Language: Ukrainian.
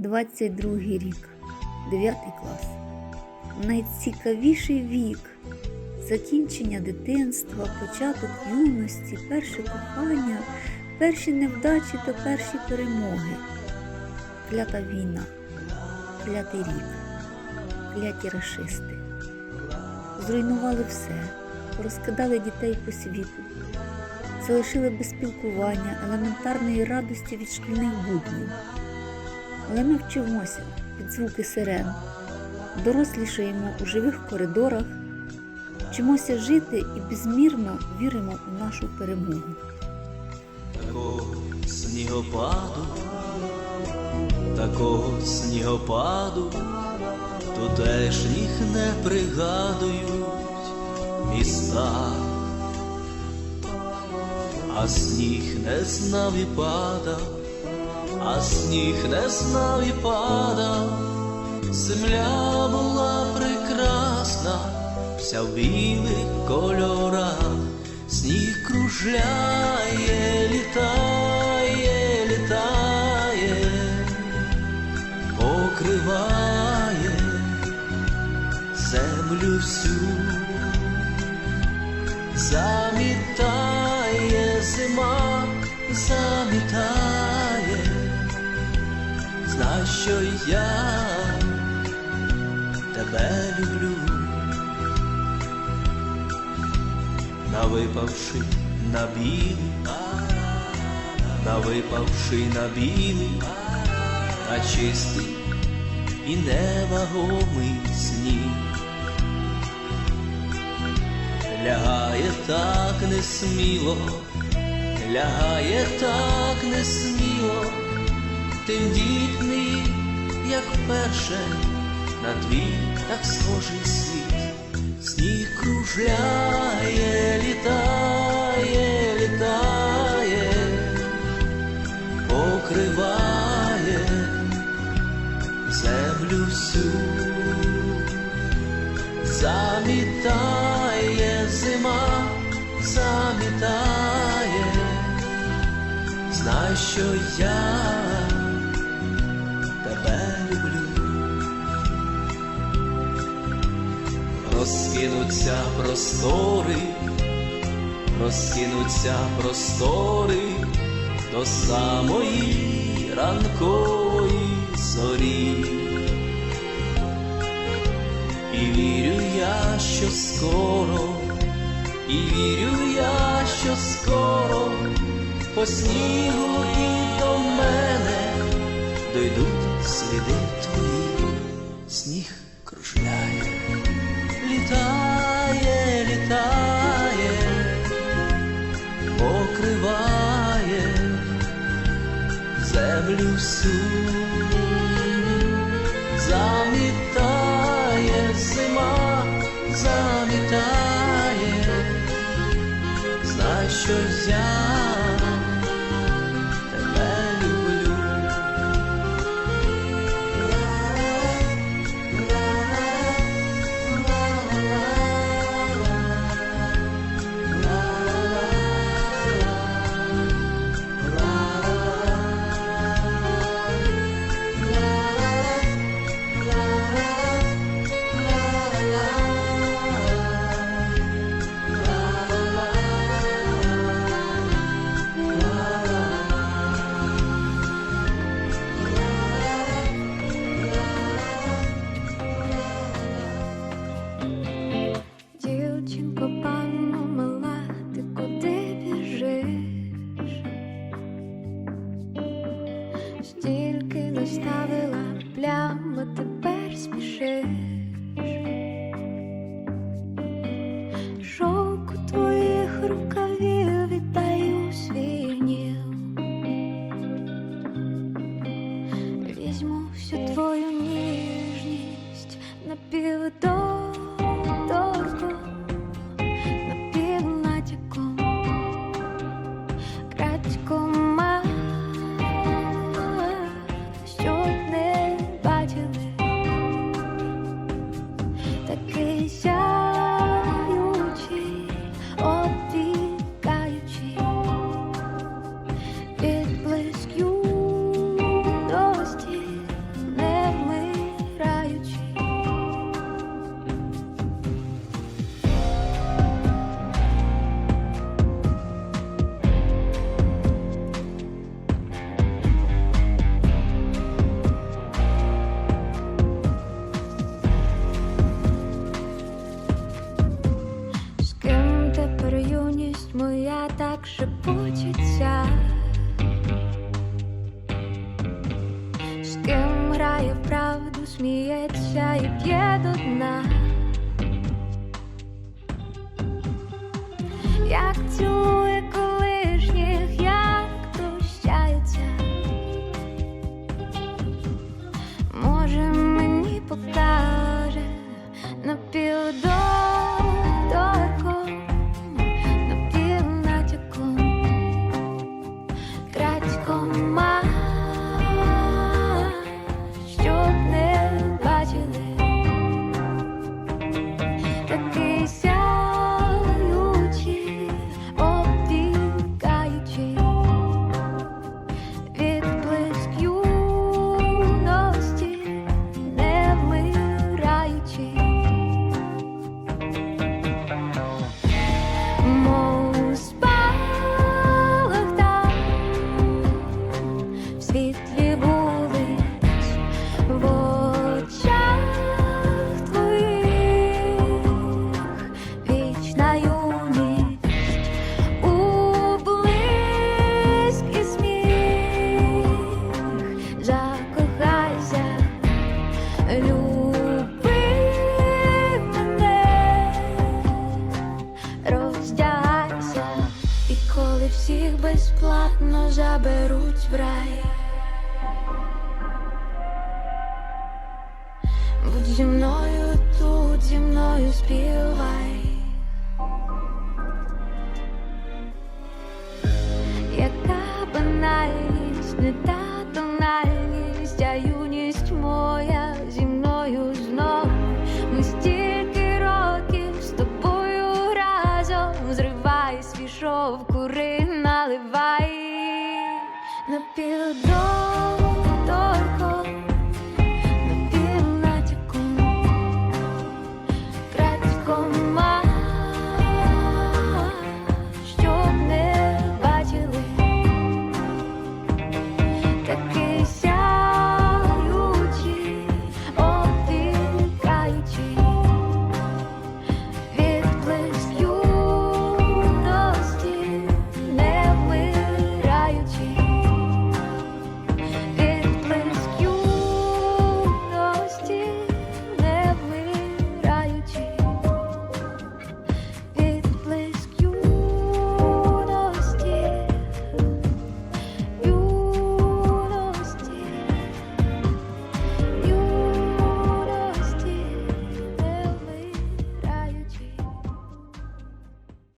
22 рік, 9 клас. Найцікавіший вік. Закінчення дитинства, початок юності, перше кохання, перші невдачі та перші перемоги. Клята війна, клятий рік, кляті рашисти. Зруйнували все, порозкидали дітей по світу, залишили без спілкування, елементарної радості від шкільних буднів. Але ми вчимося під звуки сирен, дорослішаємо у живих коридорах, вчимося жити і безмірно віримо у нашу перемогу. Такого снігопаду, такого снігопаду, тутешніх не пригадують міста, а сніг не знав і падав, а сніг не знав і падав, земля була прекрасна, вся в білих кольорах, сніг кружляє, літає, літає, покриває землю всю, замітає зима, замітає, знай, що я тебе люблю. Навипавши на білий, навипавши на білий, на чистий і невагомий сніг. Лягає так несміло, лягає так несміло, тендітний, як вперше, на твій так схожий світ. Сніг кружляє, літає, літає, покриває землю всю, замітає зима, замітає, знай, що я Розкинуться простори, розкинуться простори до самої ранкової зорі. І вірю я, що скоро, і вірю я, що скоро по снігу і до мене дойдуть сліди землю замітає зима, замітає, знай, що я Стільки наставила плями, тепер спішиш. В правду, сміється і п'є до дна. Як цілує колишніх, як прощається. Може, мені покаже безплатно заберуть в рай. Будь зі мною тут, зі мною співай. Яка банальність не та